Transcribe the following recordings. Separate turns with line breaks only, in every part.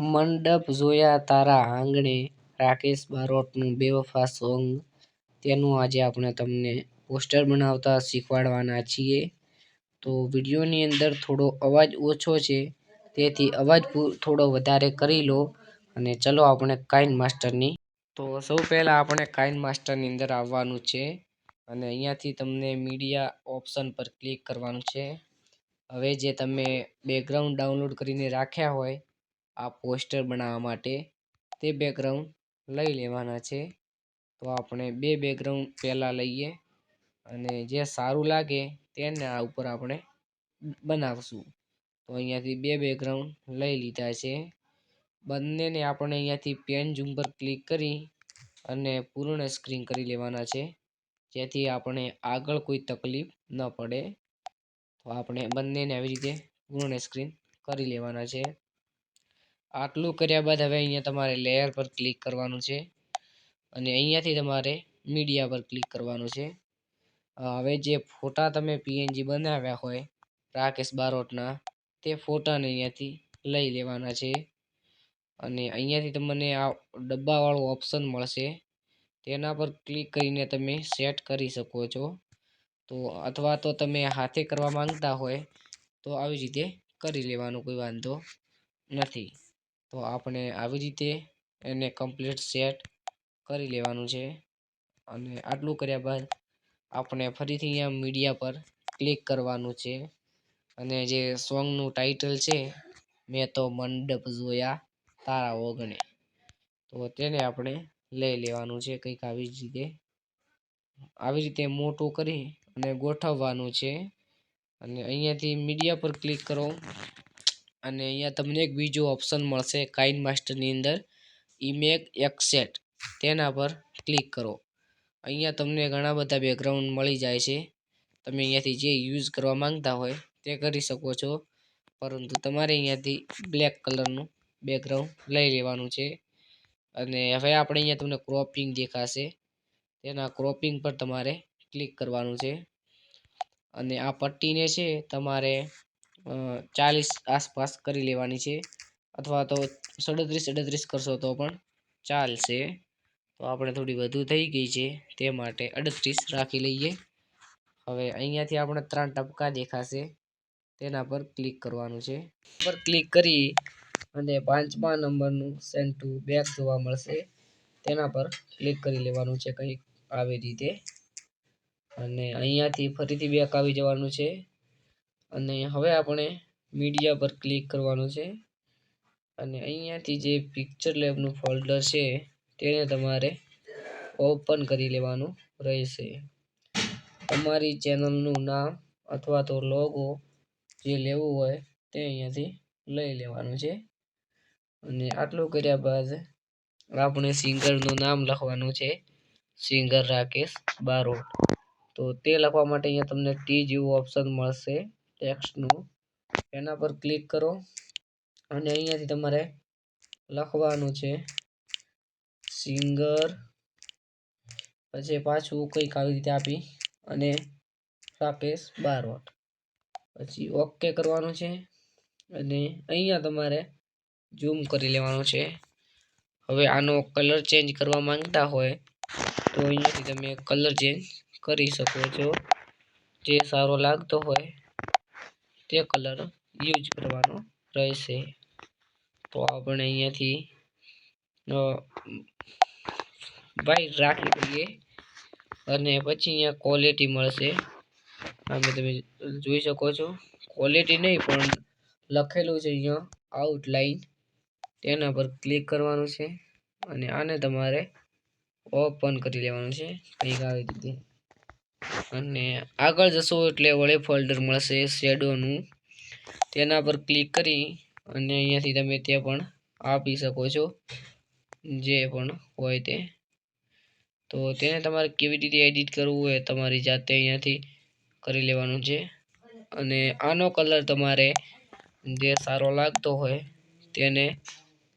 મંડપ જોયા તારા આંગણે રાકેશ બારોટનું બેવફા સોંગ. તેનું આજે આપણે તમને પોસ્ટર બનાવતા શીખવાડવાના છીએ. તો વિડીયોની અંદર થોડો અવાજ ઓછો છે, તેથી અવાજ થોડો વધારે કરી લો અને ચલો આપણે કાઇન માસ્ટરની. તો સૌ પહેલાં આપણે કાઇન માસ્ટરની અંદર આવવાનું છે અને અહીંયાથી તમને મીડિયા ઓપ્શન પર ક્લિક કરવાનું છે. હવે જે તમે બેકગ્રાઉન્ડ ડાઉનલોડ કરીને રાખ્યા હોય આ પોસ્ટર બનાવવા માટે તે બેકગ્રાઉન્ડ લઈ લેવાના છે. તો આપણે બે બેકગ્રાઉન્ડ પહેલાં લઈએ અને જે સારું લાગે તેને આ ઉપર આપણે બનાવશું. તો અહીંયાથી બે બેકગ્રાઉન્ડ લઈ લીધા છે. બંનેને આપણે અહીંયાથી પેન ઝૂમ પર ક્લિક કરી અને પૂર્ણ સ્ક્રીન કરી લેવાના છે. જેથી આપણે આગળ કોઈ તકલીફ ન પડે. તો આપણે બંનેને આવી રીતે પૂર્ણ સ્ક્રીન કરી લેવાના છે. આટલું કર્યા બાદ હવે અહીંયા તમારે લેયર પર ક્લિક કરવાનું છે. અને અહીંયાથી તમારે મીડિયા પર ક્લિક કરવાનું છે. હવે જે ફોટા તમે પીએનજી બનાવ્યા હોય, રાકેશ બારોટના, તે ફોટાને અહીંયાથી લઈ લેવાના છે. અને અહીંયાથી તમને આ ડબ્બાવાળું ઓપ્શન મળશે. તેના પર ક્લિક કરીને તમે સેટ કરી શકો છો. તો અથવા તો તમે હાથે કરવા માંગતા હોય, તો આવી રીતે કરી લેવાનું, કોઈ વાંધો નથી. તો આપણે આવી રીતે એને કમ્પ્લીટ સેટ કરી લેવાનું છે. અને આટલું કર્યા બાદ આપણે ફરીથી અહીંયા મીડિયા પર ક્લિક કરવાનું છે. અને જે સોંગનું ટાઇટલ છે, મેં તો મંડપ જોયા તારા ઓગણે. તો તેને આપણે લઈ લેવાનું છે કંઈક આવી જ રીતે. આવી રીતે મોટું કરી અને ગોઠવવાનું છે. અને અહીંયાથી મીડિયા પર ક્લિક કરો. અને અહીંયા તમને એક બીજો ઓપ્શન મળશે કાઇન માસ્ટરની અંદર. ઇમેક એક્સેટ તેના પર ક્લિક કરો. અહીંયા તમને ઘણા બધા બેકગ્રાઉન્ડ મળી જાય છે. તમે અહીંયાથી જે યુઝ કરવા માંગતા હોય તે કરી શકો છો. પરંતુ તમારે અહીંયાથી બ્લેક કલરનું બેકગ્રાઉન્ડ લઈ લેવાનું છે. અને હવે આપણે અહીંયા તમને ક્રોપિંગ દેખાશે. તેના ક્રોપિંગ પર તમારે ક્લિક કરવાનું છે. અને આ પટ્ટીને છે, તમારે ચાલીસ આસપાસ કરી લેવાની છે. અથવા તો સડત્રીસ અડત્રીસ કરશો તો પણ ચાલશે. તો આપણે થોડી વધુ થઈ ગઈ છે તે માટે અડત્રીસ રાખી લઈએ. હવે અહીંયાથી આપણે ત્રણ ટપકા દેખાશે. તેના પર ક્લિક કરવાનું છે. પર ક્લિક કરી અને પાંચમા નંબરનું સેન્ટુ બેક જોવા મળશે. તેના પર ક્લિક કરી લેવાનું છે કંઈક આવી રીતે. અને અહીંયાથી ફરીથી બેક આવી જવાનું છે. અને હવે આપણે મીડિયા પર ક્લિક કરવાનું છે. અને અહીંયાથી જે પિક્ચર લેબનું ફોલ્ડર છે, તેને તમારે ઓપન કરી લેવાનું રહેશે. તમારી ચેનલનું નામ અથવા તો લોગો જે લેવું હોય, તે અહીંયાથી લઈ લેવાનું છે. અને આટલું કર્યા બાદ આપણે સિંગરનું નામ લખવાનું છે સિંગર રાકેશ બારોટ તો તે લખવા માટે અહીંયા તમને ટી જેવું ઓપ્શન મળશે. ટેક્સ્ટનું એના પર ક્લિક કરો. અને અહીંયાથી તમારે લખવાનું છે સિંગર પછી પાછું કંઈક આવી રીતે આપી અને રાકેશ બારોટ પછી ઓકે કરવાનું છે. અને અહીંયા તમારે ઝૂમ કરી લેવાનું છે. હવે આનો કલર ચેન્જ કરવા માંગતા હોય તો અહીંયાથી તમે કલર ચેન્જ કરી શકો છો. જે સારો લાગતો હોય તે કલર યુઝ કરવાનો રહેશે. તો આપણે અહીંયાથી વાઈટ રાખી દઈએ અને પછી અહીંયા ક્વોલિટી મળશે. આમે તમે જોઈ શકો છો. ક્વોલિટી નહીં, પણ લખેલું છે અહીંયા આઉટલાઈન તેના પર ક્લિક કરવાનું છે અને આને તમારે ઓપન કરી લેવાનું છે. કંઈક આવી રીતે. અને આગળ જશો એટલે વળે ફોલ્ડર મળશે શેડોનું તેના પર ક્લિક કરી અને અહીંયાથી તમે તે પણ આપી શકો છો જે પણ હોય તે. તો તેને તમારે કેવી રીતે એડિટ કરવું હોય તમારી જાતે અહીંયાથી કરી લેવાનું છે. અને આનો કલર તમારે જે સારો લાગતો હોય તેને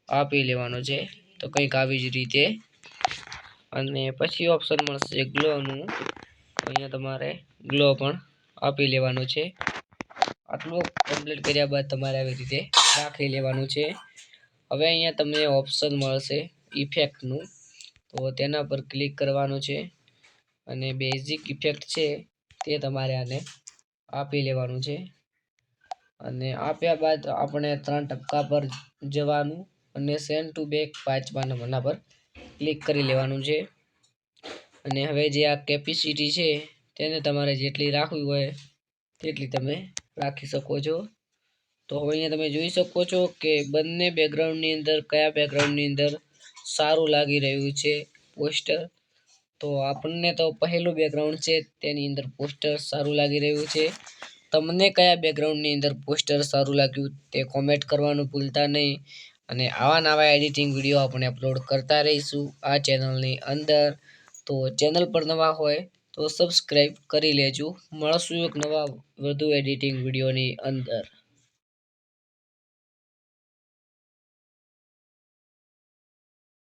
આપી લેવાનો છે. તો કંઈક આવી જ રીતે. અને પછી ઓપ્શન મળશે ગ્લોનું અહીંયા તમારે ગ્લો પણ આપી લેવાનો છે. આટલું કમ્પ્લીટ કર્યા બાદ તમારે આવી રીતે રાખી લેવાનું છે. હવે અહીંયા તમને ઓપ્શન મળશે ઇફેક્ટનું તો તેના પર ક્લિક કરવાનું છે. અને બેઝિક ઇફેક્ટ છે તે તમારે આને આપી લેવાનું છે. અને આપ્યા બાદ આપણે ત્રણ ટપકા પર જવાનું અને સેન્ડ ટુ બેક પાંચમા નંબરના પર ક્લિક કરી લેવાનું છે. અને હવે જે આ કેપેસિટી છે, તેને તમારે જેટલી રાખવી હોય, તેટલી તમે રાખી શકો છો. તો હવે અહીંયા તમે જોઈ શકો છો કે બંને બેકગ્રાઉન્ડની અંદર, કયા બેકગ્રાઉન્ડની અંદર સારું લાગી રહ્યું છે પોસ્ટર તો આપણને તો પહેલું બેકગ્રાઉન્ડ છે, તેની અંદર પોસ્ટર સારું લાગી રહ્યું છે. તમને કયા બેકગ્રાઉન્ડની અંદર પોસ્ટર સારું લાગ્યું તે કોમેન્ટ કરવાનું ભૂલતા નહીં. અને આવા નવા એડિટિંગ વીડિયો આપણે અપલોડ કરતા રહીશું આ ચેનલની અંદર. તો ચેનલ પર નવા હોય તો સબસ્ક્રાઈબ કરી લેજો. મળશું એક નવા વધુ એડિટિંગ વિડીયોની અંદર.